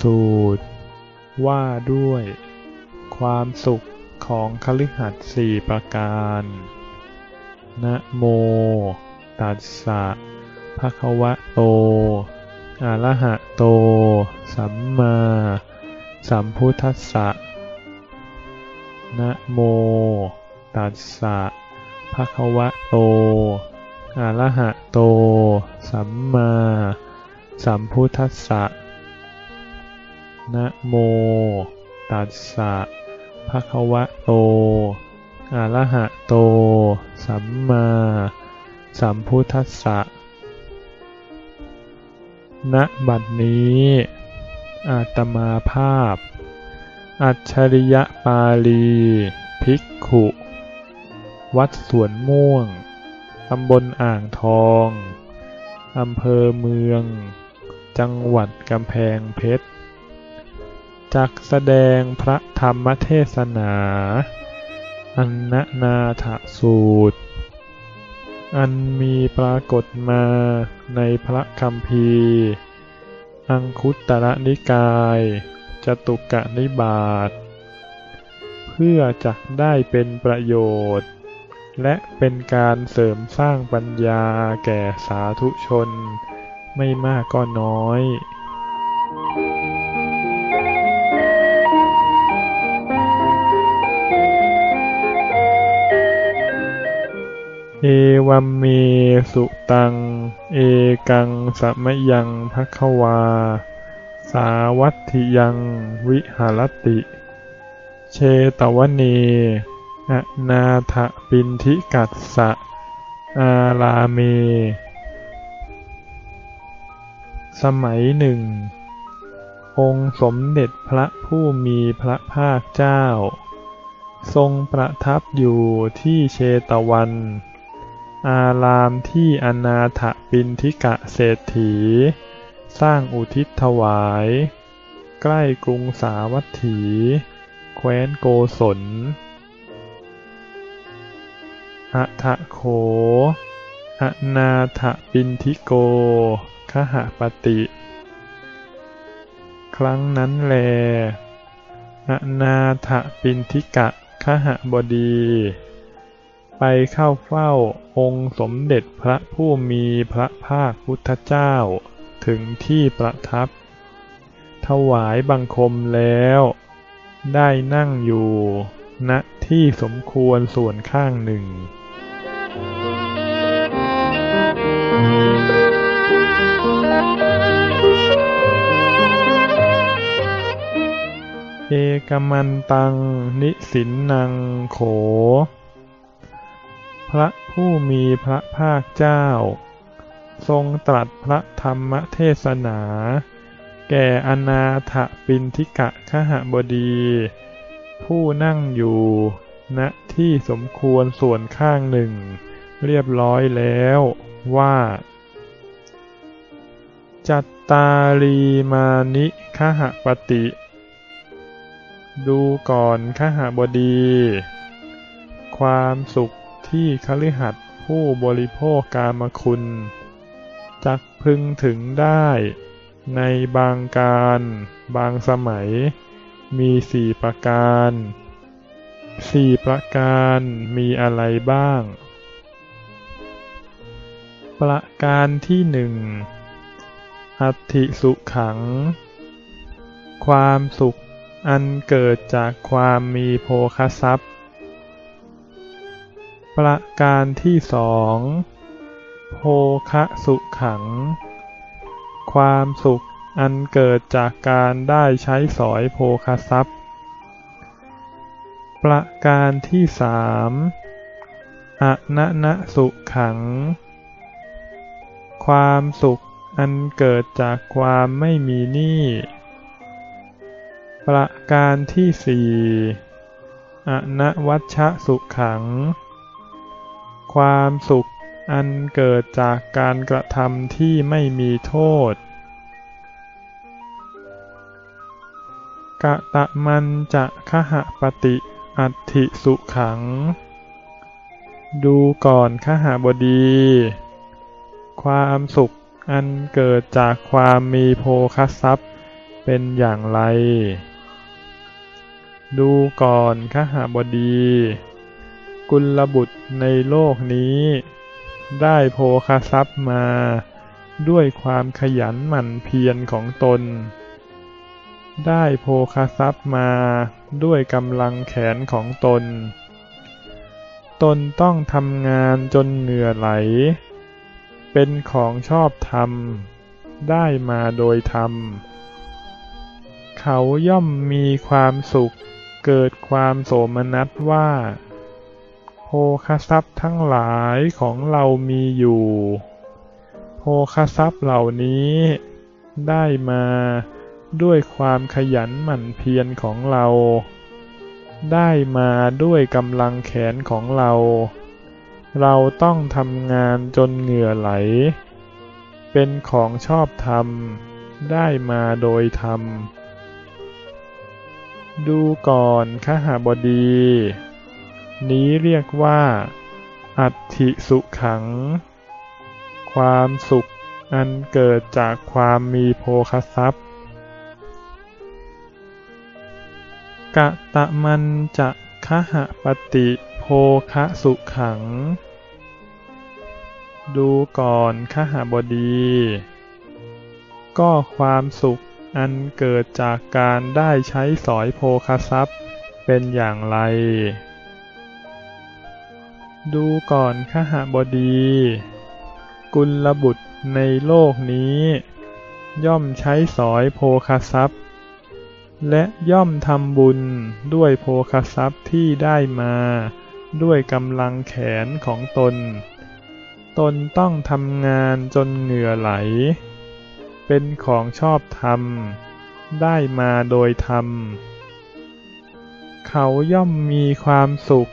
สูตร ว่าด้วย ความสุขของคฤหัสถ์สี่ประการ นะโม ตัสสะภะคะวะโต อะระหะโต สัมมา สัมพุทธัสสะ นะโม ตัสสะภะคะวะโต อะระหะโต สัมมา สัมพุทธัสสะ นะโม ตัสสะภะคะวะโต อะระหะโต สัมมาสัมพุทธัสสะณบัดนี้ อาตมาภาพ อัจฉริยปาลี ภิกขุ วัดสวนม่วง ตำบลอ่างทอง อำเภอเมือง จังหวัดกำแพงเพชร จักแสดงพระธรรมเทศนา อันนนาถสูตร อันมีปรากฏมาในพระคัมภีร์ อังคุตตรนิกายจตุกะนิบาตเพื่อจักได้เป็นประโยชน์ และเป็นการเสริมสร้างปัญญาแก่สาธุชน ไม่มากก็น้อย วัมเมสุตัง เอกังสมยังภควา สาวัตถิยังวิหารติ เชตวเนอนาถปินทิกัสสะ อาลาเม สมัยหนึ่ง องค์สมเด็จพระผู้มีพระภาคเจ้า ทรงประทับอยู่ที่เชตวัน อารามที่อนาถปินทิกะเศรษฐี สร้างอุทิศถวาย ใกล้กรุงสาวัตถี แคว้นโกศลอะทะโขอนาถปินทิโกคหปติ ครั้งนั้นแลอนาถปินทิกะคหบดี ไปเข้าเฝ้าองค์สมเด็จพระผู้มีพระภาคพุทธเจ้า ถึงที่ประทับ ถวายบังคมแล้ว ได้นั่งอยู่ณที่สมควรส่วนข้างหนึ่ง เอกมันตัง นิสินนังโข พระผู้มีพระภาคเจ้า ทรงตรัสพระธรรมเทศนา แก่อนาถปินทิกะขหบดี ผู้นั่งอยู่ณที่สมควรส่วนข้างหนึ่ง เรียบร้อยแล้วว่า จัตตารีมานิขหปติ ดูก่อนขหบดี ความสุข ที่คฤหัสถ์ผู้บริโภคกามคุณ จักพึงถึงได้ ในบางการ บางสมัย มีสี่ประการสี่ประการมีอะไรบ้าง ประการที่หนึ่งอัติสุขัง ความสุขอันเกิดจากความมีโภคทรัพย์ ประการที่สองโภคะสุขัง ความสุขอันเกิดจากการได้ใช้สอยโภคทรัพย์ ประการที่สามอนนะสุขัง ความสุขอันเกิดจากความไม่มีหนี้ ประการที่สี่อนวัชชะสุขัง ความสุขอันเกิดจากการกระทำที่ไม่มีโทษ กะตะมันจะขหปติอัติสุขัง ดูก่อนขหบดี ความสุขอันเกิดจากความมีโภคทรัพย์เป็นอย่างไร ดูก่อนขหบดี กุลบุตรในโลกนี้ ได้โภคทรัพย์มา ด้วยความขยันหมั่นเพียรของตน ได้โภคทรัพย์มาด้วยกำลังแขนของตน ตนต้องทำงานจนเหงื่อไหล เป็นของชอบธรรม ได้มาโดยธรรม เขาย่อมมีความสุขเกิดความโสมนัสว่า โภคทรัพย์ทั้งหลายของเรามีอยู่ โภคทรัพย์เหล่านี้ได้มาด้วยความขยันหมั่นเพียรของเรา ได้มาด้วยกำลังแขนของเรา เราต้องทำงานจนเหงื่อไหล เป็นของชอบธรรม ได้มาโดยธรรม ดูก่อนขหบดี นี้เรียกว่า อัตถิสุขัง ความสุขอันเกิดจากความมีโภคทรัพย์ กะตะมันจะคหะปฏิโภคสุขัง ดูก่อนขหบดี ก็ความสุขอันเกิดจากการได้ใช้สอยโภคทรัพย์เป็นอย่างไร ดูก่อนขหบดี กุลบุตรในโลกนี้ ย่อมใช้สอยโภคทรัพย์ และย่อมทำบุญด้วยโภคทรัพย์ที่ได้มา ด้วยกำลังแขนของตน ตนต้องทำงานจนเหงื่อไหล เป็นของชอบธรรม ได้มาโดยธรรม เขาย่อมมีความสุข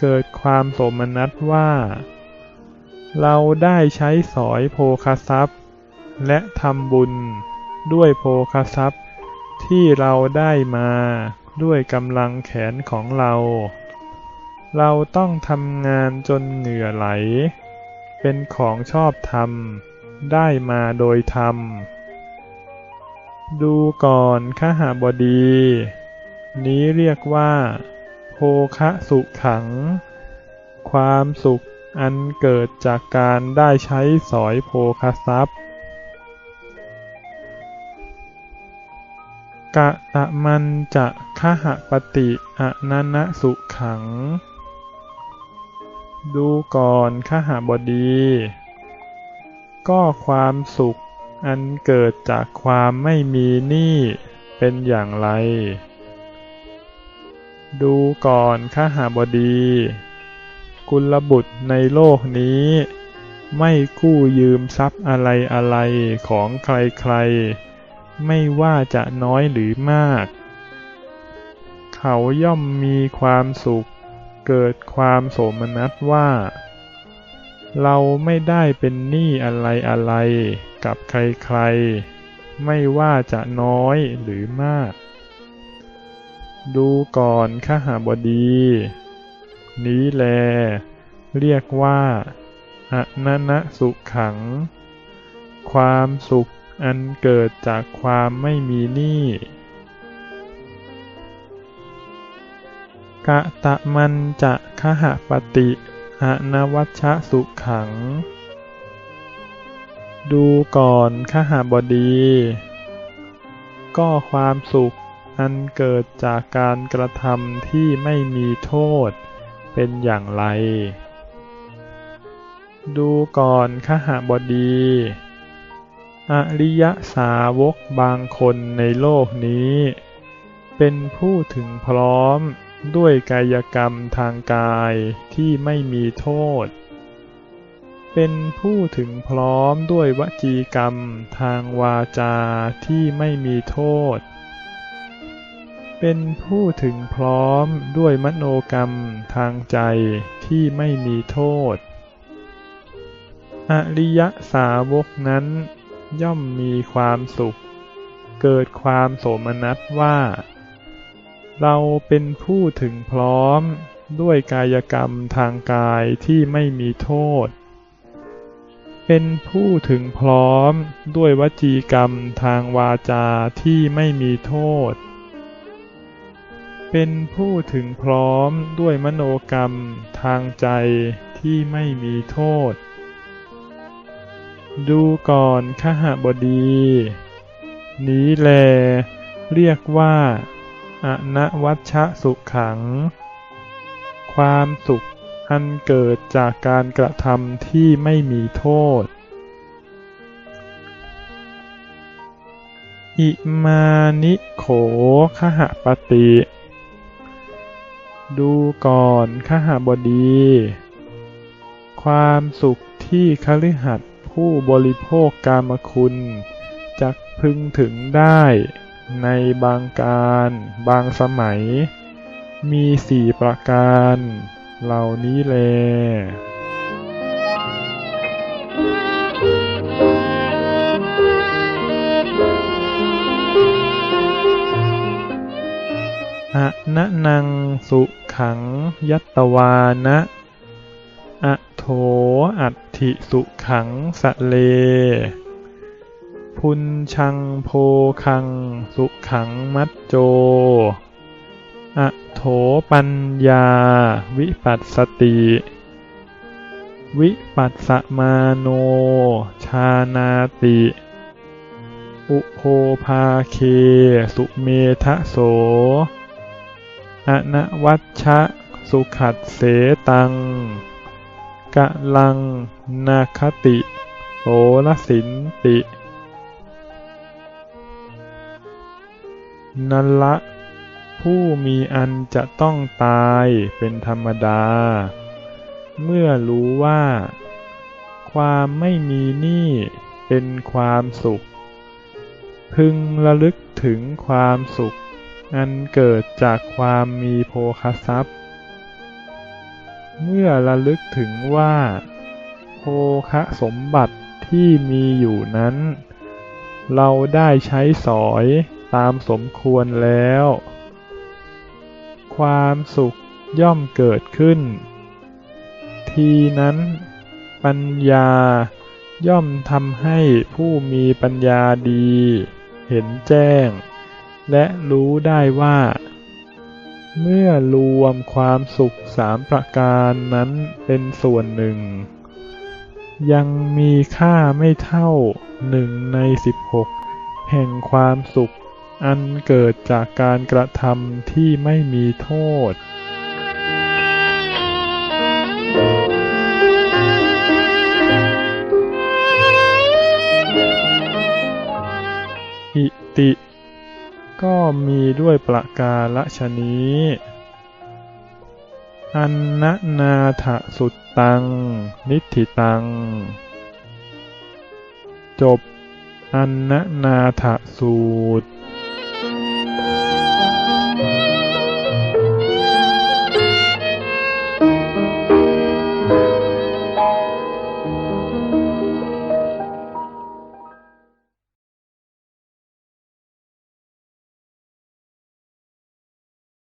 เกิดความโสมนัสว่า เราได้ใช้สอยโภคทรัพย์ และทำบุญด้วยโภคทรัพย์ ที่เราได้มาด้วยกำลังแขนของเรา เราต้องทำงานจนเหงื่อไหล เป็นของชอบธรรม ได้มาโดยธรรม ดูก่อนขหาบดี นี้เรียกว่า โภคะสุขขัง ความสุขอันเกิดจากการได้ใช้สอยโภคทรัพย์กะตะมันจะคหปฏิอนันสุขัง ดูก่อนขหบดี ก็ความสุขอันเกิดจากความไม่มีหนี้เป็นอย่างไร ดูก่อนขหาบดี กุลบุตรในโลกนี้ ไม่กู้ยืมทรัพย์อะไรอะไรของใครๆ ไม่ว่าจะน้อยหรือมาก เขาย่อมมีความสุข เกิดความโสมนัสว่า เราไม่ได้เป็นหนี้อะไรอะไรกับใครๆ ไม่ว่าจะน้อยหรือมาก ดูก่อนขหบดี นี้แล เรียกว่าอนันสุขขัง ความสุขอันเกิดจากความไม่มีหนี้กะตะมันจะคหปฏิอนวัชชะสุขัง ดูก่อนขหบดี ก็ความสุข อันเกิดจากการกระทำที่ไม่มีโทษ เป็นอย่างไร ดูก่อนขหบดี อริยสาวกบางคนในโลกนี้ เป็นผู้ถึงพร้อมด้วยกายกรรมทางกายที่ไม่มีโทษ เป็นผู้ถึงพร้อมด้วยวจีกรรมทางวาจาที่ไม่มีโทษ เป็นผู้ถึงพร้อมด้วยมโนกรรมทางใจที่ไม่มีโทษ อริยสาวกนั้นย่อมมีความสุข เกิดความโสมนัสว่า เราเป็นผู้ถึงพร้อมด้วยกายกรรมทางกายที่ไม่มีโทษ เป็นผู้ถึงพร้อมด้วยวจีกรรมทางวาจาที่ไม่มีโทษ เป็นผู้ถึงพร้อมด้วยมโนกรรมทางใจที่ไม่มีโทษ ดูก่อนขหบดี นี้แล เรียกว่าอนวัชสุขขัง ความสุขอันเกิดจากการกระทำที่ไม่มีโทษ อิมานิโขขหปติ ดูก่อนขหบดี ความสุขที่คฤหัสถ์ผู้บริโภคกามคุณจักพึงถึงได้ในบางการบางสมัย มีสี่ประการ เหล่านี้แล อะนะนังสุขังยัตตวานะอะโถอัตถิสุขังสะเล พุนชังโพคังสุขังมัจโจอะโถปัญญา วิปัสสติ วิปัสสมาโน ชานาติ อุโภภาเค สุเมทะโส อนวัชชะสุขัดเสตังกะลังนาคติโสรสินตินันละผู้มีอันจะต้องตายเป็นธรรมดา เมื่อรู้ว่า ความไม่มีนี่เป็นความสุข พึงระลึกถึงความสุข อันเกิดจากความมีโภคทรัพย์ เมื่อระลึกถึงว่า โภคะสมบัติที่มีอยู่นั้น เราได้ใช้สอยตามสมควรแล้ว ความสุขย่อมเกิดขึ้น ทีนั้นปัญญาย่อมทำให้ผู้มีปัญญาดี เห็นแจ้ง และรู้ได้ว่า เมื่อรวมความสุขสามประการนั้นเป็นส่วนหนึ่ง ยังมีค่าไม่เท่าหนึ่งในสิบหกแห่งความสุขอันเกิดจากการกระทำที่ไม่มีโทษอิติ ก็มีด้วยประการฉนี้ อันนานาถสุตตัง นิธิตัง จบ อันนานาถสูตร